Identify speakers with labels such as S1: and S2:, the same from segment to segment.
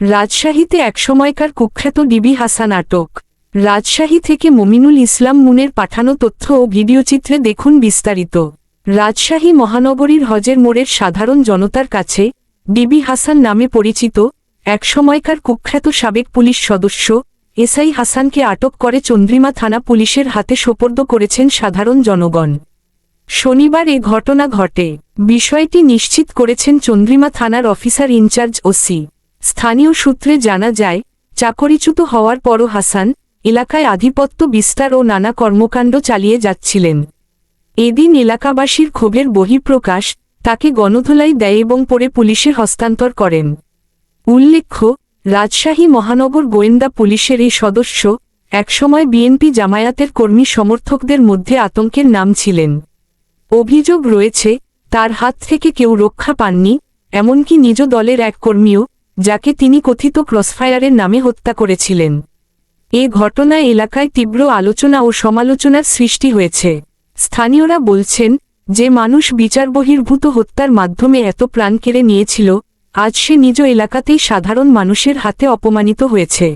S1: রাজশাহীতে একসময়কার কুখ্যাত ডিবি হাসান আটক। রাজশাহী থেকে মমিনুল ইসলাম মুনের পাঠানো তথ্য ও ভিডিওচিত্রে দেখুন বিস্তারিত। রাজশাহী মহানগরীর হজের মোড়ের সাধারণ জনতার কাছে ডিবি হাসান নামে পরিচিত একসময়কার কুখ্যাত সাবেক পুলিশ সদস্য এসআই হাসানকে আটক করে চন্দ্রিমা থানা পুলিশের হাতে সোপর্দ করেছেন সাধারণ জনগণ। শনিবার এ ঘটনা ঘটে। বিষয়টি নিশ্চিত করেছেন চন্দ্রিমা থানার অফিসার ইনচার্জ ওসি। স্থানীয় সূত্রে জানা যায়, চাকরিচ্যুত হওয়ার পরও হাসান এলাকায় আধিপত্য বিস্তার ও নানা কর্মকাণ্ড চালিয়ে যাচ্ছিলেন। এদিন এলাকাবাসীর ক্ষোভের বহিঃপ্রকাশ তাকে গণধোলাই দেয় এবং পরে পুলিশে হস্তান্তর করেন। উল্লেখ্য, রাজশাহী মহানগর গোয়েন্দা পুলিশের এই সদস্য একসময় বিএনপি জামায়াতের কর্মী সমর্থকদের মধ্যে আতঙ্কের নাম ছিলেন। অভিযোগ রয়েছে, তার হাত থেকে কেউ রক্ষা পাননি, এমনকি নিজ দলের এক কর্মীও যাকে তিনি কথিত ক্রসফায়ারের নামে হত্যা করেছিলেন। এ ঘটনায় এলাকায় তীব্র আলোচনা ও সমালোচনার সৃষ্টি হয়েছে। স্থানীয়রা বলছেন, যে মানুষ বিচার বহির্ভূত হত্যার মাধ্যমে এত প্রাণ কেড়ে নিয়েছিল, আজ সে নিজ এলাকাতেই সাধারণ মানুষের হাতে অপমানিত হয়েছে।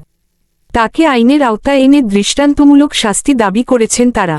S1: তাকে আইনের আওতায় এনে দৃষ্টান্তমূলক শাস্তি দাবি করেছেন তারা।